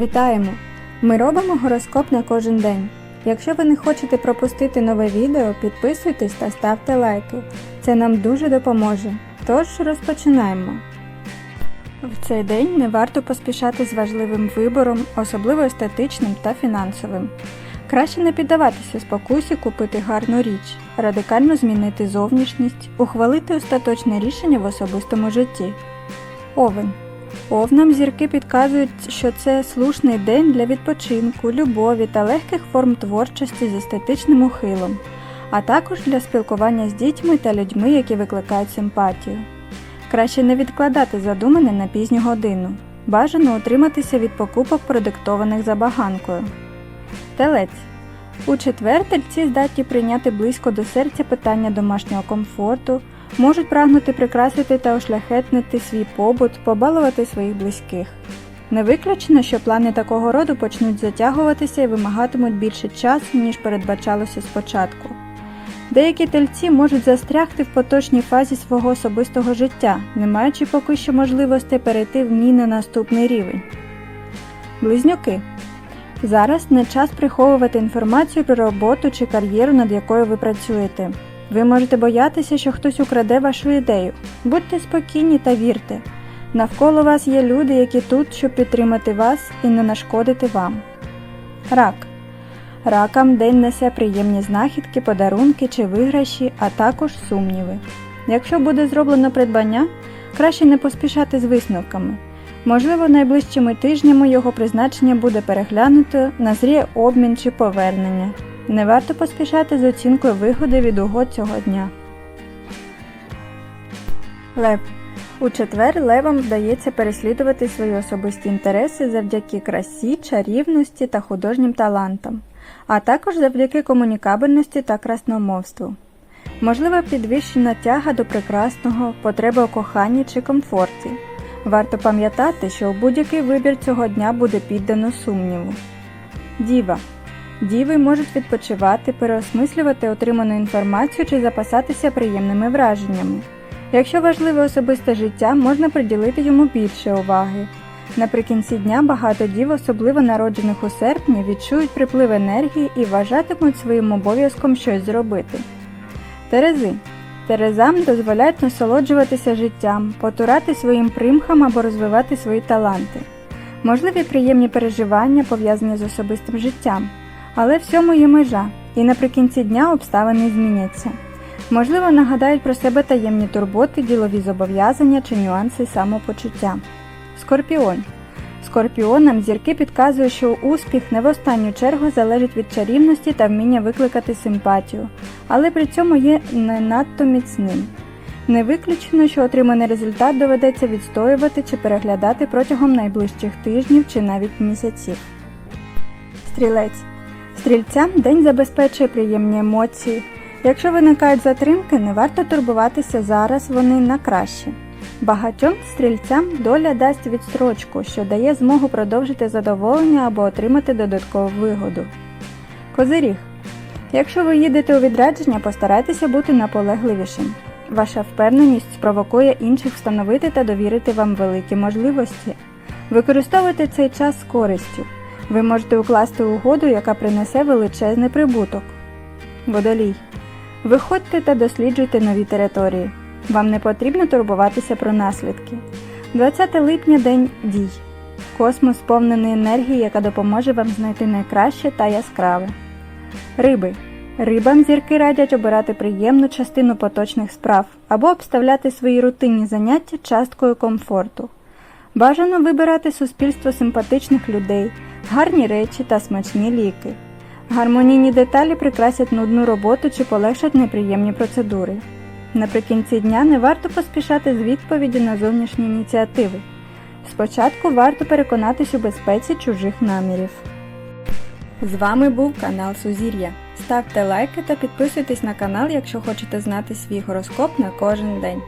Вітаємо! Ми робимо гороскоп на кожен день. Якщо ви не хочете пропустити нове відео, підписуйтесь та ставте лайки. Це нам дуже допоможе. Тож розпочинаємо. В цей день не варто поспішати з важливим вибором, особливо естетичним та фінансовим. Краще не піддаватися спокусі купити гарну річ, радикально змінити зовнішність, ухвалити остаточне рішення в особистому житті. Овен. Овнам зірки підказують, що це слушний день для відпочинку, любові та легких форм творчості з естетичним ухилом, а також для спілкування з дітьми та людьми, які викликають симпатію. Краще не відкладати задумане на пізню годину. Бажано утриматися від покупок, продиктованих забаганкою. Телець. У четвер тельці здатні прийняти близько до серця питання домашнього комфорту, можуть прагнути прикрасити та ошляхетнити свій побут, побалувати своїх близьких. Не виключено, що плани такого роду почнуть затягуватися і вимагатимуть більше часу, ніж передбачалося спочатку. Деякі тельці можуть застрягти в поточній фазі свого особистого життя, не маючи поки що можливості перейти в ній на наступний рівень. Близнюки. Зараз не час приховувати інформацію про роботу чи кар'єру, над якою ви працюєте. Ви можете боятися, що хтось украде вашу ідею. Будьте спокійні та вірте. Навколо вас є люди, які тут, щоб підтримати вас і не нашкодити вам. Рак. Ракам день несе приємні знахідки, подарунки чи виграші, а також сумніви. Якщо буде зроблено придбання, краще не поспішати з висновками. Можливо, найближчими тижнями його призначення буде переглянуто, назріє обмін чи повернення. Не варто поспішати з оцінкою вигоди від угод цього дня. Лев. У четвер левам вдається переслідувати свої особисті інтереси завдяки красі, чарівності та художнім талантам, а також завдяки комунікабельності та красномовству. Можлива підвищена тяга до прекрасного, потреба у коханні чи комфорті. Варто пам'ятати, що будь-який вибір цього дня буде піддано сумніву. Діва. Діви можуть відпочивати, переосмислювати отриману інформацію чи запасатися приємними враженнями. Якщо важливе особисте життя, можна приділити йому більше уваги. Наприкінці дня багато дів, особливо народжених у серпні, відчують приплив енергії і вважатимуть своїм обов'язком щось зробити. Терези. Терезам дозволяють насолоджуватися життям, потурати своїм примхам або розвивати свої таланти. Можливі приємні переживання пов'язані з особистим життям, але всьому є межа, і наприкінці дня обставини зміняться. Можливо, нагадають про себе таємні турботи, ділові зобов'язання чи нюанси самопочуття. Скорпіон. Скорпіонам зірки підказують, що успіх не в останню чергу залежить від чарівності та вміння викликати симпатію, але при цьому є не надто міцним. Не виключено, що отриманий результат доведеться відстоювати чи переглядати протягом найближчих тижнів чи навіть місяців. Стрілець. Стрільцям день забезпечує приємні емоції. Якщо виникають затримки, не варто турбуватися зараз вони на краще. Багатьом стрільцям доля дасть відстрочку, що дає змогу продовжити задоволення або отримати додаткову вигоду. Козиріг. Якщо ви їдете у відрядження, постарайтеся бути наполегливішим. Ваша впевненість спровокує інших встановити та довірити вам великі можливості. Використовуйте цей час з користю. Ви можете укласти угоду, яка принесе величезний прибуток. Водолій. Виходьте та досліджуйте нові території. Вам не потрібно турбуватися про наслідки. 20 липня день дій. Космос сповнений енергії, яка допоможе вам знайти найкраще та яскраве. Риби. Рибам зірки радять обирати приємну частину поточних справ або обставляти свої рутинні заняття часткою комфорту. Бажано вибирати суспільство симпатичних людей, гарні речі та смачні ліки. Гармонійні деталі прикрасять нудну роботу чи полегшать неприємні процедури. Наприкінці дня не варто поспішати з відповіді на зовнішні ініціативи. Спочатку варто переконатись у безпеці чужих намірів. З вами був канал Сузір'я. Ставте лайки та підписуйтесь на канал, якщо хочете знати свій гороскоп на кожен день.